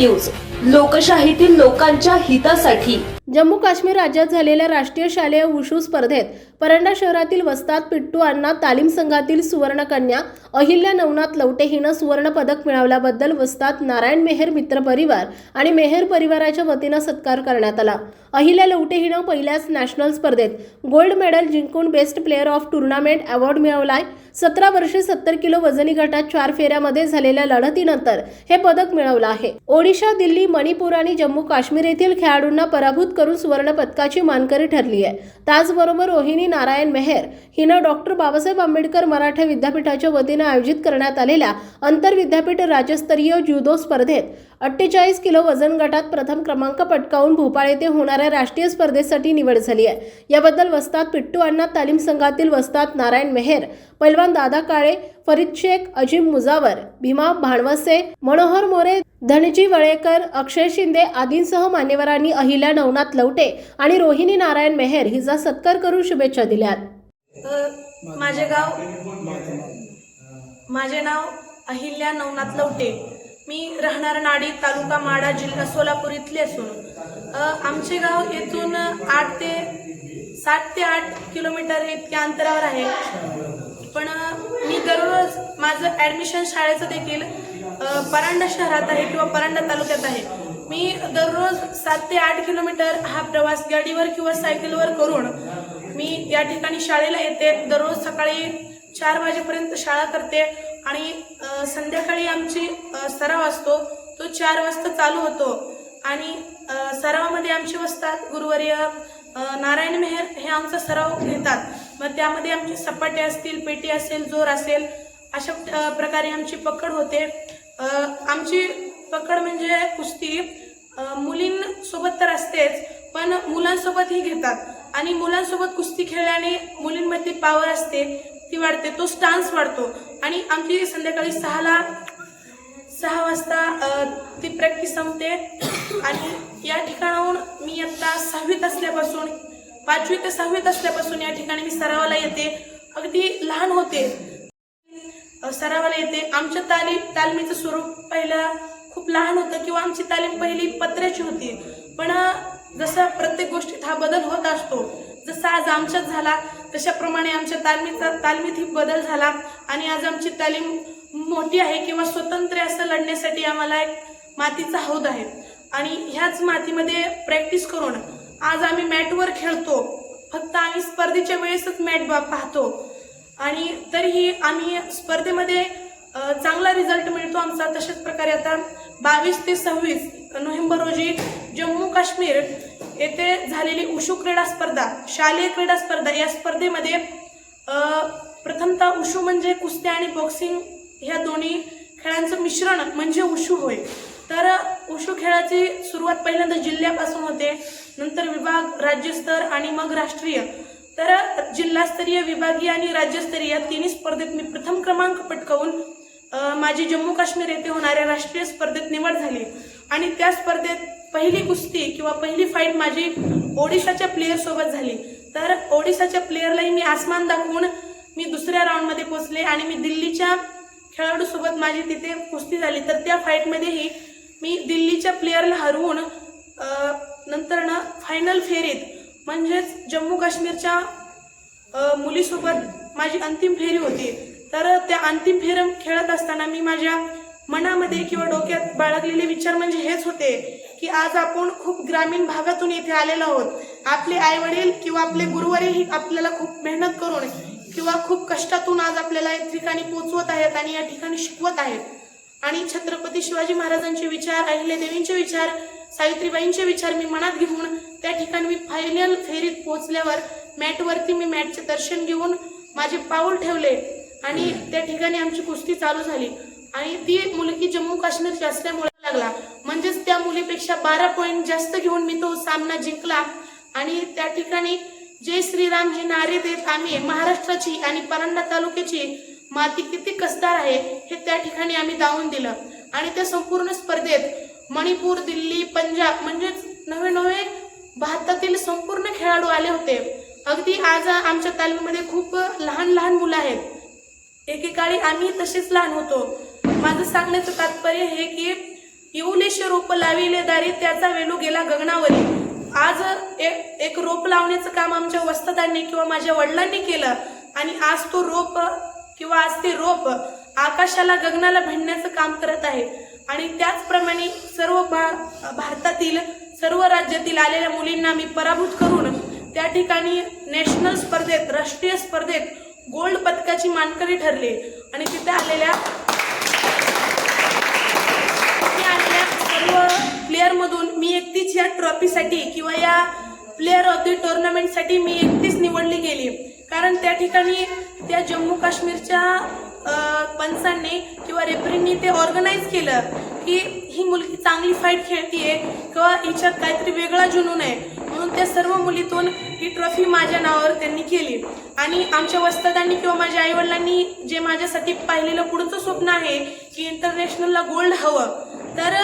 News. लोकशाहीतील लोकांच्या हितासाठी. जम्मू काश्मीर राज्यात झालेल्या राष्ट्रीय शालेय वुशू स्पर्धेत परंडा शहरातील वस्तात पिट्टू अण्णा तालीम संघातील सुवर्णकन्या अहिल्या नवनाथ लवटे हिनं सुवर्णपदक मिळवल्याबद्दल वस्तात नारायण मेहर मित्र परिवार आणि मेहर परिवाराच्या वतीनं सत्कार करण्यात आला. अहिल्या लवटे हिनं पहिल्याच नॅशनल स्पर्धेत गोल्ड मेडल जिंकून best player of tournament award मिळवलाय. सतरा वर्षे सत्तर किलो वजनी गटात चार फेऱ्यामध्ये झालेल्या लढतीनंतर हे पदक मिळवलं आहे. ओडिशा दिल्ली मणिपूर आणि जम्मू काश्मीर येथील खेळाडूंना पराभूत करून सुवर्ण पदकाची मानकरी ठरली आहे. त्याचबरोबर रोहिणी नारायण मेहर हिनं डॉक्टर बाबासाहेब आंबेडकर मराठा विद्यापीठाच्या वतीनं आयोजित करण्यात आलेल्या आंतर विद्यापीठ राज्यस्तरीय जुदो स्पर्धेत अठ्ठेचाळीस किलो वजन गटात प्रथम क्रमांक पटकावून भोपाळ येथे होणाऱ्या राष्ट्रीय स्पर्धेसाठी निवड झाली आहे. याबद्दल वस्तात पिट्टू अण्णा तालीम संघातील वस्तात नारायण मेहर पैलवान दादा काळे फरीद शेख अजिम मुजावर भीमा भाणवसे मनोहर मोरे धनजी वळेकर अक्षय शिंदे आदींसह मान्यवरांनी अहिल्या नवनाथ लवटे आणि रोहिणी नारायण मेहर हिचा सत्कार करून शुभेच्छा दिल्यात. माझे गाव माझे नाव अहिल्या नवनाथ लवटे. मी राहणार नाडी तालुका माडा जिल्हा सोलापूर इथले असून आमचे गाव येथून आठ ते सात ते आठ किलोमीटर इतक्या अंतरावर आहे. पण मी दररोज माझं ॲडमिशन शाळेचं देखील परांडा शहरात आहे किंवा परांडा तालुक्यात आहे. मी दररोज सात ते आठ किलोमीटर हा प्रवास गाडीवर किंवा सायकलवर करून मी या ठिकाणी शाळेला येते. दररोज सकाळी चार वाजेपर्यंत शाळा करते आणि संध्याकाळी आमची सराव असतो. तो चार वाजता चालू होतो आणि सरावामध्ये आमचे बसतात गुरुवर्य नारायण मेहर हे आमचा सराव घेतात. मग त्यामध्ये आमची सपाटे असतील पेटी असेल जोर असेल अशा प्रकारे आमची पकड होते. आमची पकड म्हणजे कुस्ती. मुलींसोबत तर असतेच पण मुलांसोबतही घेतात. आणि मुलांसोबत कुस्ती खेळल्याने मुलींमध्ये पॉवर असते ती वाढते तो स्टान्स वाढतो. आणि आमची संध्याकाळी सहाला सहा वाजता ती प्रॅक्टिस संपते. आणि या ठिकाणाहून मी आत्ता सहावीत असल्यापासून पाचवी ते सहावीत असल्यापासून या ठिकाणी मी सरावाला येते. अगदी लहान होते. सरावाला येते. आमच्या तालीम तालमीचं स्वरूप पहिलं खूप लहान होतं किंवा आमची तालीम पहिली पत्र्याची होती. पण जसा प्रत्येक गोष्टीत हा बदल होत असतो जसा आज आमच्यात झाला तशाप्रमाणे आमच्या तालमीचा तालमीतही बदल झाला आणि आज आमची तालीम मोठी आहे किंवा स्वतंत्र असं लढण्यासाठी आम्हाला एक मातीचा हौद आहे. आणि ह्याच मातीमध्ये प्रॅक्टिस करून आज आम्ही मॅटवर खेळतो. फक्त आम्ही स्पर्धेच्या वेळेसच मॅट बा- पाहतो. आणि तरीही आम्ही स्पर्धेमध्ये चांगला रिझल्ट मिळतो आमचा. तशाच प्रकारे आता बावीस ते सव्वीस नोव्हेंबर रोजी जम्मू काश्मीर येथे झालेली उशू क्रीडा स्पर्धा शालेय क्रीडा स्पर्धा या स्पर्धेमध्ये प्रथमतः उशू म्हणजे कुस्ती आणि बॉक्सिंग ह्या दोन्ही खेळांचं मिश्रण म्हणजे उशू होय. तर उशू खेळाची सुरुवात पहिल्यांदा जिल्ह्यापासून होते. नंतर विभाग राज्यस्तर आणि मग राष्ट्रीय. तर जिल्हास्तरीय विभागीय आणि राज्यस्तरीय या तिन्ही स्पर्धेत मी प्रथम क्रमांक पटकावून माझी जम्मू काश्मीर येथे होणाऱ्या राष्ट्रीय स्पर्धेत निवड झाली. आणि त्या स्पर्धेत पहिली कुस्ती किंवा पहिली फाईट माझी ओडिशाच्या प्लेयरसोबत झाली. तर ओडिशाच्या प्लेअरलाही मी आसमान दाखवून मी दुसऱ्या राऊंडमध्ये पोहोचले आणि मी दिल्लीच्या खेळाडूसोबत माझी तिथे कुस्ती झाली. तर त्या फाईटमध्येही मी दिल्लीच्या प्लेअरला हरवून नंतर ना फायनल फेरीत म्हणजेच जम्मू काश्मीरच्या मुलीसोबत माझी अंतिम फेरी होती. तर त्या अंतिम फेर खेळत असताना मी माझ्या मनामध्ये किंवा डोक्यात बाळगलेले विचार म्हणजे हेच होते की आज आपण खूप ग्रामीण भागातून इथे आलेलो आहोत. आपले आईवडील किंवा आपले गुरुवारीही आपल्याला खूप मेहनत करून किंवा खूप कष्टातून आज आपल्याला या ठिकाणी पोचवत आहेत आणि या ठिकाणी शिकवत आहेत. आणि छत्रपती शिवाजी महाराजांचे विचार अहिल्यादेवींचे विचार सावित्रीबाईंचे विचार मी मनात घेऊन त्या ठिकाणी मी फायनल फेरीत पोहोचल्यावर मॅटवरती मी मॅटचे दर्शन घेऊन माझे पाऊल ठेवले आणि त्या ठिकाणी आमची कुस्ती चालू झाली. आणि ती मुलगी जम्मू काश्मीरची असल्यामुळे लागला. म्हणजेच त्या मुलीपेक्षा बारा पॉईंट जास्त घेऊन मी तो सामना जिंकला. आणि त्या ठिकाणी जय श्रीराम हे नारे देत आम्ही महाराष्ट्राची आणि परांडा तालुक्याची माती किती कसदार आहे हे त्या ठिकाणी आम्ही दावून दिलं. आणि त्या संपूर्ण स्पर्धेत मणिपूर दिल्ली पंजाब म्हणजेच नवे नवे भारतातील संपूर्ण खेळाडू आले होते. अगदी आज आमच्या तालमीमध्ये खूप लहान लहान मुलं आहेत. एकेकाळी आम्ही तसेच लहान होतो. माझं सांगण्याचं तात्पर्य हे की येऊलेशे रोप लाविले दारी त्याचा वेलू गेला गगनावरी. आज एक एक रोप लावण्याचं काम आमच्या वस्तदांनी किंवा माझ्या वडिलांनी केलं आणि आज तो रोप किंवा आज ते रोप आकाशाला गगनाला भिडण्याचं काम करत आहे. आणि त्याचप्रमाणे सर्व भा भारतातील सर्व राज्यातील आलेल्या मुलींना मी पराभूत करून त्या ठिकाणी नॅशनल स्पर्धेत राष्ट्रीय स्पर्धेत गोल्ड पदकाची मानकरी ठरले. आणि तिथे आलेल्या तिथे आलेल्या सर्व प्लेअरमधून मी एकटीच या ट्रॉफीसाठी किंवा या प्लेअर ऑफ दी टुर्नामेंटसाठी मी एकटीच निवडली गेली. कारण त्या ठिकाणी त्या जम्मू काश्मीरच्या पंचांनी किंवा रेफरींनी ते ऑर्गनाईज केलं की ही मुलगी चांगली फाईट खेळतीये किंवा हिच्यात काहीतरी वेगळा जुनून आहे. म्हणून त्या सर्व मुलीतून ही ट्रॉफी माझ्या नावावर त्यांनी केली. आणि आमच्या वस्तादांनी किंवा माझ्या आईवडिलांनी जे माझ्यासाठी पाहिलेलं पुढचं स्वप्न आहे की इंटरनॅशनलला गोल्ड हवं. तर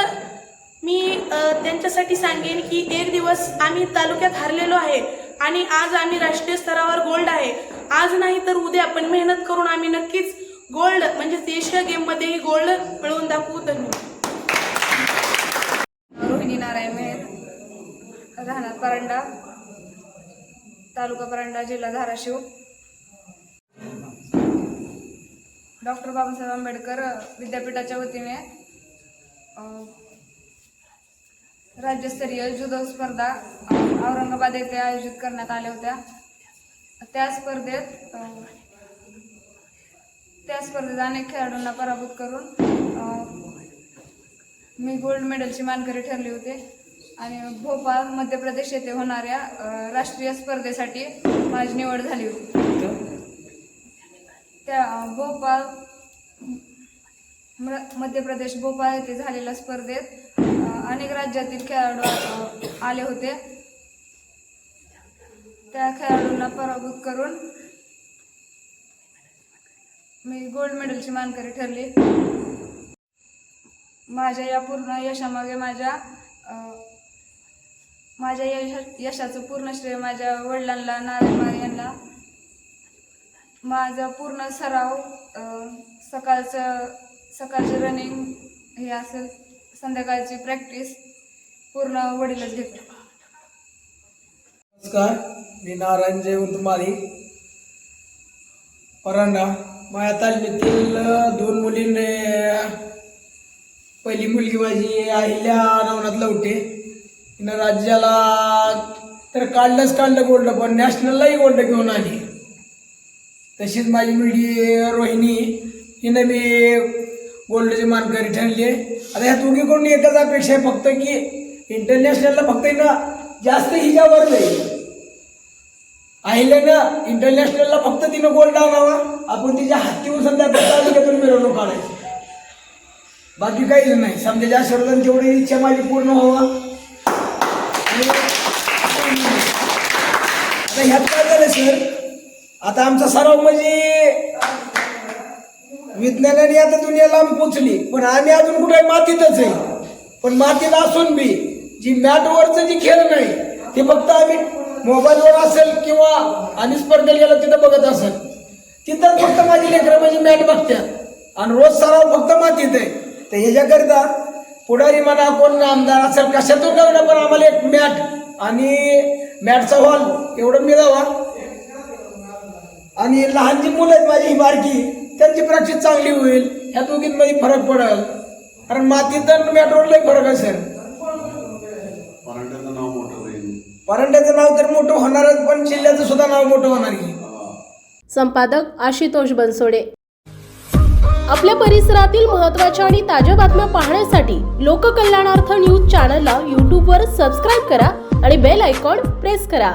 मी त्यांच्यासाठी सांगेन की एक दिवस आम्ही तालुक्यात हरलेलो आहे आणि आज आम्ही राष्ट्रीय स्तरावर गोल्ड आहे. आज नाही तर उद्या पण मेहनत करून आम्ही नक्कीच गोल्ड म्हणजे एशिया गेममध्येही गोल्ड मिळवून दाखवू धन्यवाद रोहिणी नारायण मेहर राहणार परंडा तालुका परंडा जिल्हा धाराशिव. डॉक्टर बाबासाहेब आंबेडकर विद्यापीठाच्या वतीने राज्यस्तरीय जुदो स्पर्धा औरंगाबाद येथे आयोजित करण्यात आल्या होत्या. त्या स्पर्धेत त्या स्पर्धेत अनेक खेळाडूंना पराभूत करून मी गोल्ड मेडलची मानकरी ठरली होते. आणि भोपाळ मध्य प्रदेश येथे होणाऱ्या राष्ट्रीय स्पर्धेसाठी माझी निवड झाली होती. त्या भोपाळ मध्य प्रदेश भोपाळ येथे झालेल्या स्पर्धेत अनेक राज्यातील खेळाडू आले होते. त्या खेळाडूंना पराभूत करून मी गोल्ड मेडलची मानकरी ठरली. माझ्या या पूर्ण यशामागे माझ्या माझ्या यशा यशाचं पूर्ण श्रेय माझ्या वडिलांना नारायण यांना. माझा पूर्ण सराव सकाळचं सकाळचं रनिंग हे असेल संध्याकाळची प्रॅक्टिस पूर्ण वडीलच घेतो नमस्कार मी नारायण जयवंत माळी. परांडा. माझ्या तालमीतील दोन मुलींनी पहिली मुलगी माझी आईल्या नवनाथ लवटे तिनं राज्याला तर काढलंच काढलं गोल्ड पण नॅशनललाही गोल्ड घेऊन आली. तशीच माझी मुलगी रोहिणी हिनं मी गोल्डची मानकरी ठरली. आहे आता ह्या दोघीकडून एकच अपेक्षा आहे फक्त की इंटरनॅशनलला फक्त हिनं जास्त हिच्यावर नाही अहिल्यानं इंटरनॅशनलला फक्त तिनं गोल डावावा आपण तिच्या हत्तीवर सध्या तालुक्यातून मिरवणूक काढायची. बाकी काहीच नाही. समजाच्या आशीर्वादाने तेवढी इच्छा माझी पूर्ण व्हावा. आता ह्यात काय झालं सर? आता आमचा सराव म्हणजे विज्ञानाने आता दुनियाला आम्ही पोचली पण आम्ही अजून कुठे मातीतच आहे. पण मातीत असून बी जी मॅटवरचं जी खेळ नाही ते फक्त आम्ही मोबाईलवर असेल किंवा आम्ही स्पर्धेला गेलं तिथं बघत असेल तिथं फक्त माझी लेकरं माझी मॅट बघतात आणि रोज सराव फक्त मातीत आहे. तर ह्याच्याकरिता पुढारी म्हणा कोण आमदार असेल कशातून का पण आम्हाला एक मॅट आणि मॅटचा हॉल एवढं मिळावा. आणि लहान जी मुलं आहेत माझी ही बारकी त्यांची प्रॅक्टिस चांगली होईल. ह्या दोघींमध्ये फरक पडेल. कारण मातीत आणि मॅटवर फरक असेल सर पराठ्याचं नाव मोठं होईल परांड्याचं नाव तर मोठं होणारच पण जिल्ह्याचं सुद्धा नाव मोठं होणार संपादक आशुतोष बनसोडे. आपल्या परिसरातील महत्त्वाच्या आणि ताज्या बातम्या पाहण्यासाठी लोककल्याणार्थ न्यूज चॅनलला यूट्यूबवर सबस्क्राईब करा आणि बेल आयकॉन प्रेस करा.